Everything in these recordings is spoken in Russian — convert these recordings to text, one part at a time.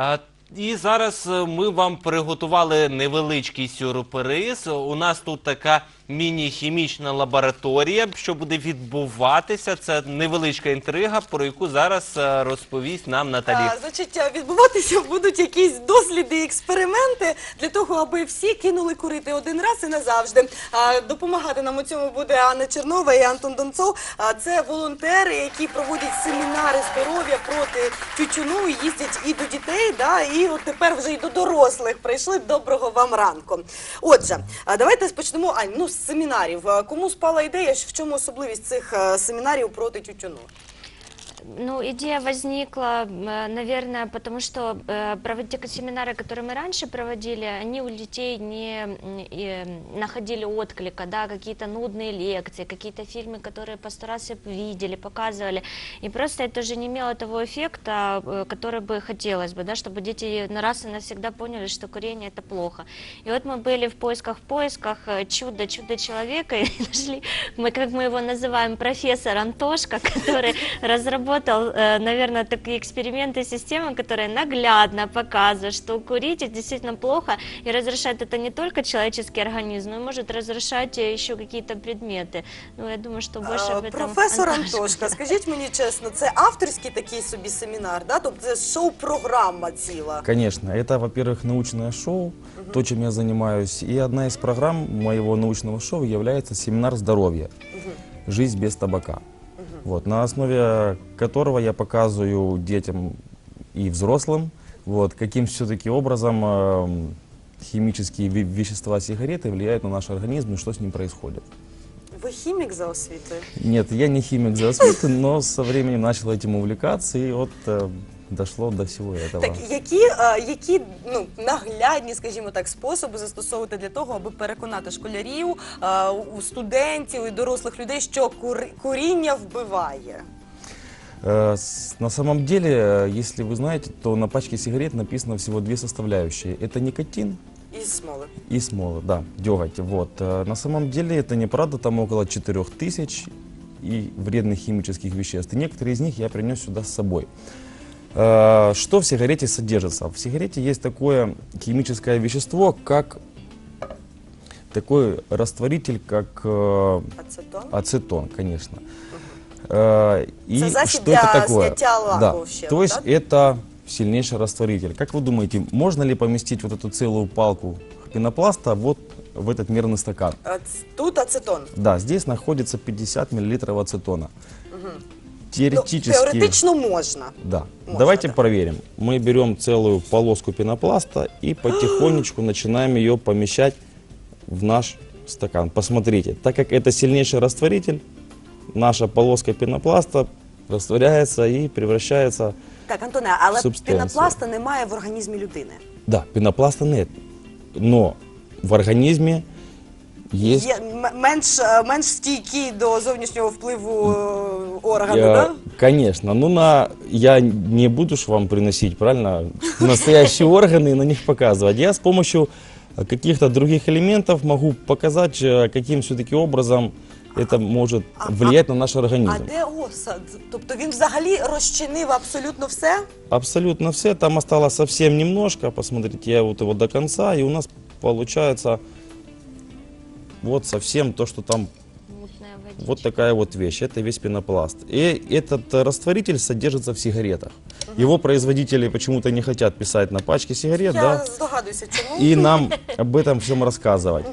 А, І зараз ми вам приготували невеличкий сюрприз. У нас тут така міні-хімічна лабораторія, що буде відбуватися. Це невеличка інтрига, про яку зараз е, розповість нам Наталі. А, значить, а, відбуватися будуть якісь досліди і експерименти для того, аби всі кинули курити один раз і назавжди. А, допомагати нам у цьому буде Анна Чернова і Антон Донцов. А, це волонтери, які проводять семінари здоров'я проти тютюну, і їздять і до дітей, да, і от тепер вже і до дорослих прийшли. Доброго вам ранку. Отже, давайте почнемо Ань, ну, семінарів. А, Кому спала ідея, в чому особливість цих е, семінарів проти тютюну? Ну, идея возникла, э, наверное, потому что э, провод- те семинары, которые мы раньше проводили, они у детей не находили отклика, да, какие-то нудные лекции, какие-то фильмы, которые по сто раз видели, показывали. И просто это уже не имело того эффекта, э, который бы хотелось бы, да, чтобы дети на раз и навсегда поняли, что курение это плохо. И вот мы были в поисках, в поисках чудо, чудо человека и нашли, мы, как мы его называем, профессор Антошка, который разработал, э, наверное, такие эксперименты, системы, которые наглядно показывают, что курить это действительно плохо и разрушает это не только человеческий организм, но и может разрушать э, еще какие-то предметы. Ну, я думаю, что больше А, об этом Професор Антошка Антошка, скажіть мені чесно, це авторський такий собі семінар, да? тобто це шоу-програма ціла. Конечно, это, во-первых, научное шоу, то, чем я занимаюсь. И одна из программ моего научного шоу является семинар здоровья «Жизнь без табака», вот, на основе которого я показываю детям и взрослым, вот, каким все-таки образом эм, химические ве- вещества сигареты влияют на наш организм и что с ним происходит. Ви хімік за освітою? Нет, я не химик за освитой, но со временем начал этим увлекаться, и вот э, дошло до всего этого. Так які, е, які ну, наглядні, скажімо так, способи застосовувати для того, аби переконати школярів, е, у студентів і дорослих людей, що кури- куріння вбиває? Э, с- На самом деле, э, если вы знаете, то на пачке сигарет написано всего две составляющие. Это никотин Із смоли. и смола, да, деготь. Вот. Э, На самом деле это неправда, там около 4000 и вредных химических веществ. И некоторые из них я принес сюда с собой. Э, Что в сигарете содержится? В сигарете есть такое химическое вещество, как такой растворитель, как э, Ацетон. Ацетон, конечно. Э, И засіб что это такое? Да. вообще, То есть да? это сильнейший растворитель. Как вы думаете, можно ли поместить вот эту целую палку пенопласта вот в этот мерный стакан? Тут ацетон. Да, здесь находится 50 миллилитров ацетона. Ну, Теоретически... теоретично можна. Да. Можно, Давайте да. проверим. Мы берем целую полоску пенопласта и потихонечку начинаем ее помещать в наш стакан. Посмотрите, так как это сильнейший растворитель, наша полоска пенопласта растворяется и превращается... Так, Антоне, але Субстанція. пінопласта немає в організмі людини. Да, пенопласта нет, но в организме есть... Є м- менш, е, менш стійкий до зовнішнього впливу е, органу, Я- да? Конечно, ну на я не буду ж вам приносить, правильно, настоящие органы и на них показывать. Я с помощью каких-то других элементов могу показать, э, каким все-таки образом это может А- влиять на наш А организм. де осад? Тобто він взагалі розчинив абсолютно все? Абсолютно все, там осталось совсем немножко, посмотрите, я вот его до конца, и у нас получается вот совсем то, что там. Вот такая вот вещь, это весь пенопласт. И этот э, растворитель содержится в сигаретах. Его производители почему-то не хотят писать на пачке сигарет, Я да, и нам об этом всем рассказывать.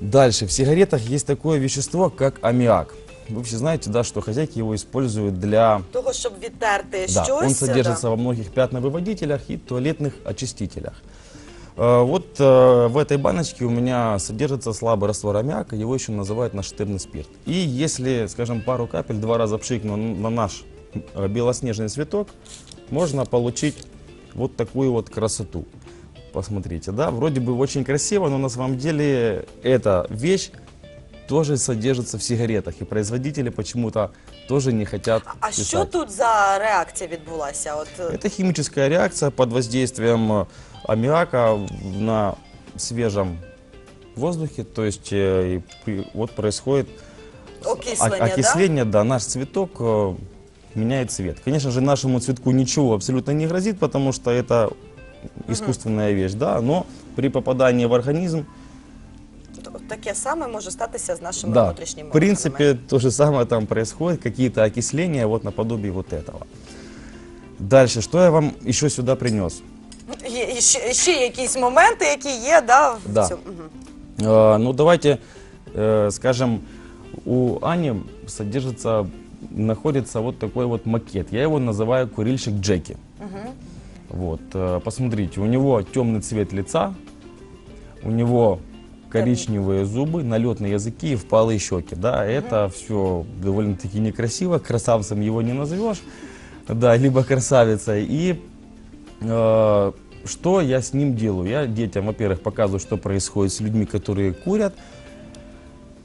Дальше, в сигаретах есть такое вещество, как аммиак. Вы все знаете, да, что хозяйки его используют для... Того, щоб відтерти Да, щось. он содержится во многих пятновыводителях и туалетных очистителях. Э, Вот э, в этой баночке у меня содержится слабый раствор аммиака, его еще называют нашатырный спирт. И если, скажем, пару капель два раза пшикну на наш э, белоснежный цветок, можно получить вот такую вот красоту. Посмотрите, да, вроде бы очень красиво, но на самом деле эта вещь тоже содержится в сигаретах, и производители почему-то тоже не хотят А писать. що тут за реакція відбулася? От Это химическая реакция под воздействием аммиака на свежем воздухе. То есть э, при- вот происходит о- окислення, да? окисление, да? наш цветок э, меняет цвет. Конечно же, нашему цветку ничего абсолютно не грозит, потому что это искусственная вещь, да, но при попадании в организм, Таке саме може статися з нашими да, внутрішніми в принципе, то же самое там происходит, какие-то окисления вот наподобие вот этого. Дальше, что я вам еще сюда принес? органами. Є і ще, ще якісь моменти, які є, да, в Да. цьому. Мгм. Э, Ну, давайте, э, скажем, у Ани содержится, находится вот такой вот макет. Я его называю курильщик Джеки. Вот, э, посмотрите, у него темный цвет лица, у него коричневые зубы, налетные языки и впалые щеки. Да, это все довольно-таки некрасиво, красавцем его не назовешь, да, либо красавицей. И э, что я с ним делаю? Я детям, во-первых, показываю, что происходит с людьми, которые курят.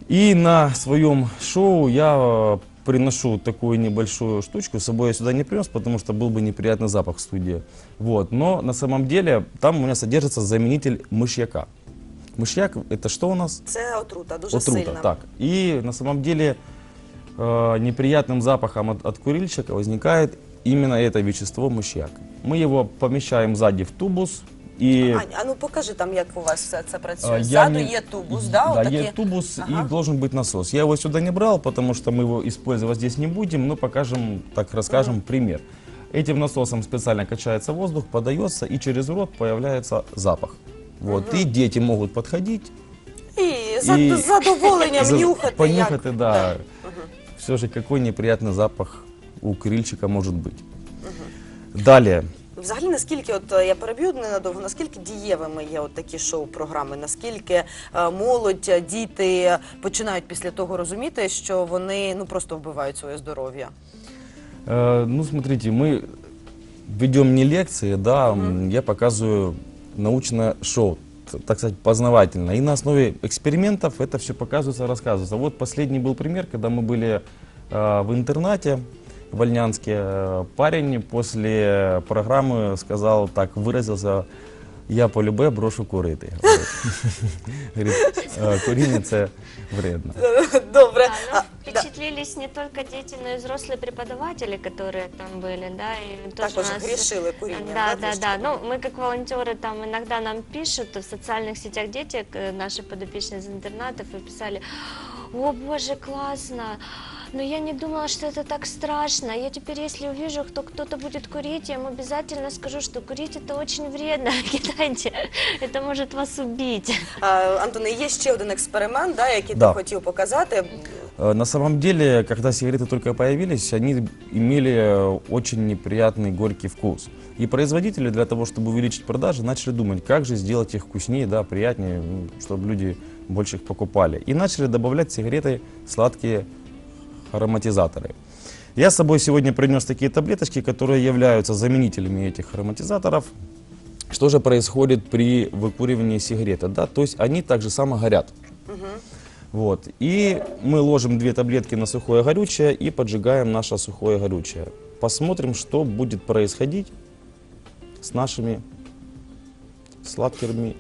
И на своем шоу я э, приношу такую небольшую штучку. С собой я сюда не принес, потому что был бы неприятный запах в студии. Вот. Но на самом деле там у меня содержится заменитель мышьяка. Мышьяк это что у нас? Це отрута, дуже Отрута, сильна. так. И на самом деле э, неприятным запахом от, от курильщика возникает именно это вещество мышьяк. Мы его помещаем сзади в тубус. И Ань, а ну покажи там, як у вас все це а, працює. я Ззаду не- є тубус, да? Да, отакі? есть тубус Ага. и должен быть насос. Я его сюда не брал, потому что мы его использовать здесь не будем, но покажем, так расскажем пример. Этим насосом специально качается воздух, подается, и через рот появляется запах. Вот, и дети могут подходить, І за І- з задоволенням за- нюхати. понюхать, як. да. Все же какой неприятный запах у курильщика может быть. Далее. Взагалі, наскільки, от е, я переб'ю ненадовго, наскільки дієвими є от такі шоу-програми? Наскільки е, молодь, е, діти починають після того розуміти, що вони ну просто вбивають своє здоров'я? Э, ну, смотрите, мы ведем не лекции, да, м, я показываю научное шоу, т- так сказать, познавательно. И на основе экспериментов это все показывается, рассказывается. Вот последний был пример, когда мы были э, в интернате в Ольнянске. Э, Парень после программы сказал так, выразился, я по любе брошу курити. Говорить. Говорить, «Е, Куріння це вредно. Добре. Да, А, ну, да. впечатлились не только дети, но и взрослые преподаватели, которые там были, да, и тоже Також нас- грішили курінням. Да, да, трішки? да. Ну, мы как волонтеры там иногда нам пишут в социальных сетях дети, к- наши подопечные из интернатов, и писали, о боже, классно, но я не думала, что это так страшно. Я теперь, если увижу, кто кто-то будет курить, я им обязательно скажу, что курить это очень вредно. Кидайте, это может вас убить. А, Антоне, є ще один експеримент, да, який Да. ти хотів показати. Э, На самом деле, когда сигареты только появились, они имели э, очень неприятный горький вкус. И производители для того, чтобы увеличить продажи, начали думать, как же сделать их вкуснее, да, приятнее, м, чтобы люди больше их покупали. И начали добавлять в сигареты сладкие ароматизаторы. Я с собой сегодня принес такие таблеточки, которые являются заменителями этих ароматизаторов. Что же происходит при выкуривании сигареты? Да? То есть они так же само горят. Вот. И мы ложим две таблетки на сухое горючее и поджигаем наше сухое горючее. Посмотрим, что будет происходить с нашими сладкими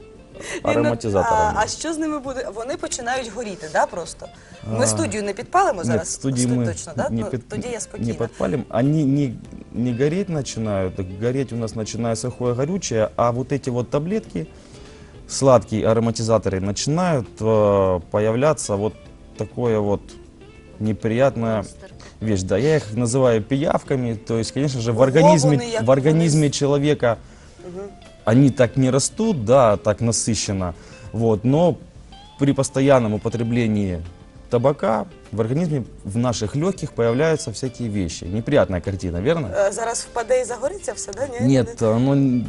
ароматизаторами. а що з ними буде? Вони починають горіти, да, просто? Ми А, студію не підпалимо зараз? Нет, в студии Студ- мы точно, да? не, Ну, под- Тоді я не спокійна. подпалим. Они не, не гореть начинают, так гореть у нас начинает сухое горючее, а вот эти вот таблетки, сладкие ароматизаторы, начинают э, появляться вот такое вот неприятное Монстр. вещь. Да, я их называю пиявками, то есть, конечно же, в Ого, организме, вони як в организме вони- человека они так не растут, да, так насыщенно, вот, но при постоянном употреблении табака в организме, в наших легких появляются всякие вещи. Неприятная картина, верно? Е, Зараз впаде і загориться все, да? Ні? Нет, оно н-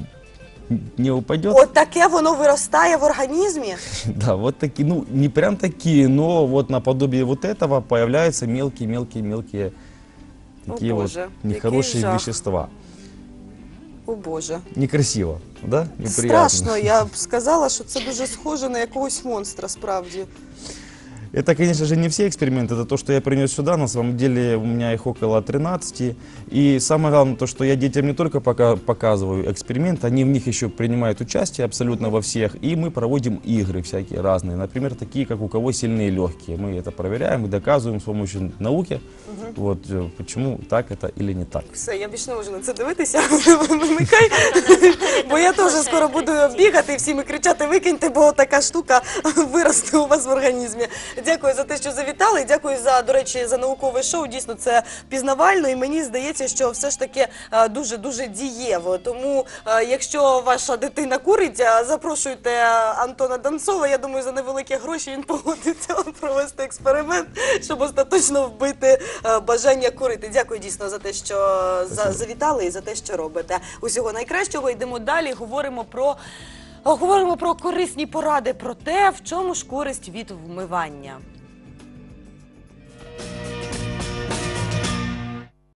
не упадет. От таке воно виростає в організмі. Да, вот такие, ну, не прям такие, но вот наподобие вот этого появляются мелкие-мелкие-мелкие О, такие вот Боже, який нехорошие жах. вещества. О Боже. Некрасиво, да? Неприятно. Страшно, я б сказала, що це дуже схоже на якогось монстра справді. Это, конечно же, не все эксперименты, это то, что я принес сюда. На самом деле у меня их около 13. И самое главное, то, что я детям не только пока показываю эксперименты, они в них еще принимают участие абсолютно во всех. И мы проводим игры всякие разные. Например, такие, как у кого сильные легкие. Мы это проверяем и доказываем с помощью науки, вот, э, почему так это или не так. Все, я більше не можу на це дивитися. Вимикай. Бо я теж скоро буду бігати і всім і кричати викиньте, бо така штука виросте у вас в організмі. Дякую за те, що завітали. Дякую за, до речі, за наукове шоу. Дійсно, це пізнавально, і мені здається, що все ж таки е, дуже дуже дієво. Тому, е, якщо ваша дитина курить, е, запрошуйте Антона Данцова. Я думаю, за невеликі гроші він погодиться провести експеримент, щоб остаточно вбити бажання курити. Дякую дійсно за те, що за, завітали і за те, що робите. Усього найкращого. Йдемо далі. Говоримо про. Говоримо про корисні поради про те, в чому ж користь від вмивання.